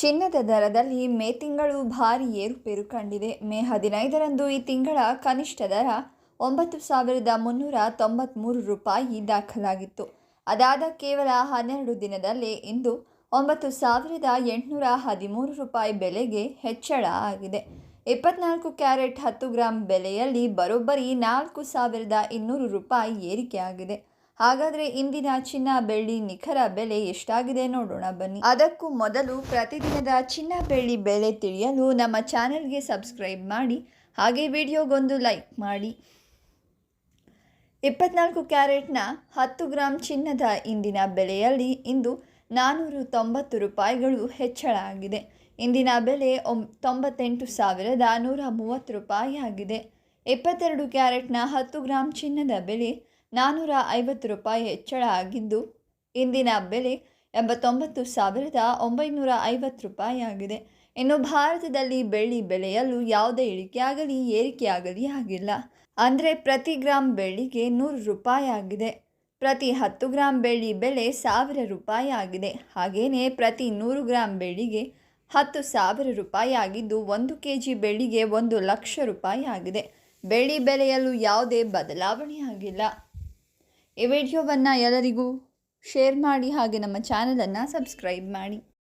ಚಿನ್ನದ ದರದಲ್ಲಿ ಮೇ ತಿಂಗಳು ಭಾರಿ ಏರುಪೇರು ಕಂಡಿದೆ. ಮೇ ಹದಿನೈದರಂದು ಈ ತಿಂಗಳ ಕನಿಷ್ಠ ದರ ಒಂಬತ್ತು ಸಾವಿರದ ಮುನ್ನೂರ ತೊಂಬತ್ತ್ಮೂರು ರೂಪಾಯಿ ದಾಖಲಾಗಿತ್ತು. ಅದಾದ ಕೇವಲ ಹನ್ನೆರಡು ದಿನದಲ್ಲೇ ಇಂದು ಒಂಬತ್ತು ಸಾವಿರದ ಎಂಟುನೂರ ಹದಿಮೂರು ರೂಪಾಯಿ ಬೆಲೆಗೆ ಹೆಚ್ಚಳ ಆಗಿದೆ. ಇಪ್ಪತ್ನಾಲ್ಕು ಕ್ಯಾರೆಟ್ ಹತ್ತು ಗ್ರಾಂ ಬೆಲೆಯಲ್ಲಿ ಬರೋಬ್ಬರಿ ನಾಲ್ಕು ಸಾವಿರದ ಇನ್ನೂರು ರೂಪಾಯಿ ಏರಿಕೆಯಾಗಿದೆ. ಹಾಗಾದರೆ ಇಂದಿನ ಚಿನ್ನ ಬೆಳ್ಳಿ ನಿಖರ ಬೆಲೆ ಎಷ್ಟಾಗಿದೆ ನೋಡೋಣ ಬನ್ನಿ. ಅದಕ್ಕೂ ಮೊದಲು ಪ್ರತಿದಿನದ ಚಿನ್ನ ಬೆಳ್ಳಿ ಬೆಲೆ ತಿಳಿಯಲು ನಮ್ಮ ಚಾನೆಲ್ಗೆ ಸಬ್ಸ್ಕ್ರೈಬ್ ಮಾಡಿ, ಹಾಗೆ ವಿಡಿಯೋಗೊಂದು ಲೈಕ್ ಮಾಡಿ. ಇಪ್ಪತ್ನಾಲ್ಕು ಕ್ಯಾರೆಟ್ನ ಹತ್ತು ಗ್ರಾಂ ಚಿನ್ನದ ಇಂದಿನ ಬೆಲೆಯಲ್ಲಿ ಇಂದು ನಾನ್ನೂರು ತೊಂಬತ್ತು ರೂಪಾಯಿಗಳು ಹೆಚ್ಚಳ ಆಗಿದೆ. ಇಂದಿನ ಬೆಲೆ ತೊಂಬತ್ತೆಂಟು ಸಾವಿರದ ನೂರ ಮೂವತ್ತು ರೂಪಾಯಿ ಆಗಿದೆ. ಇಪ್ಪತ್ತೆರಡು ಕ್ಯಾರೆಟ್ನ ಹತ್ತು ಗ್ರಾಂ ಚಿನ್ನದ ಬೆಲೆ ನಾನ್ನೂರ ಐವತ್ತು ರೂಪಾಯಿ ಹೆಚ್ಚಳ ಆಗಿದ್ದು, ಇಂದಿನ ಬೆಲೆ ಎಂಬತ್ತೊಂಬತ್ತು ಸಾವಿರದ ಒಂಬೈನೂರ ಐವತ್ತು ರೂಪಾಯಿ ಆಗಿದೆ ಇನ್ನು ಭಾರತದಲ್ಲಿ ಬೆಳ್ಳಿ ಬೆಲೆಯಲ್ಲೂ ಯಾವುದೇ ಇಳಿಕೆಯಾಗಲಿ ಏರಿಕೆಯಾಗಲಿ ಆಗಿಲ್ಲ. ಅಂದರೆ ಪ್ರತಿ ಗ್ರಾಂ ಬೆಳ್ಳಿಗೆ ನೂರು ರೂಪಾಯಿ ಆಗಿದೆ ಪ್ರತಿ ಹತ್ತು ಗ್ರಾಂ ಬೆಳ್ಳಿ ಬೆಲೆ ಸಾವಿರ ರೂಪಾಯಿ ಆಗಿದೆ ಹಾಗೆಯೇ ಪ್ರತಿ ನೂರು ಗ್ರಾಂ ಬೆಳ್ಳಿಗೆ ಹತ್ತು ಸಾವಿರ ರೂಪಾಯಿ ಆಗಿದ್ದು ಒಂದು ಕೆ ಜಿ ಬೆಳ್ಳಿಗೆ ಒಂದು ಲಕ್ಷ ರೂಪಾಯಿ ಆಗಿದೆ ಬೆಳ್ಳಿ ಬೆಲೆಯಲ್ಲೂ ಯಾವುದೇ ಬದಲಾವಣೆ ಆಗಿಲ್ಲ ಈ ವಿಡಿಯೋವನ್ನು ಎಲ್ಲರಿಗೂ ಶೇರ್ ಮಾಡಿ ಹಾಗೆ ನಮ್ಮ ಚಾನಲನ್ನು ಸಬ್ಸ್ಕ್ರೈಬ್ ಮಾಡಿ.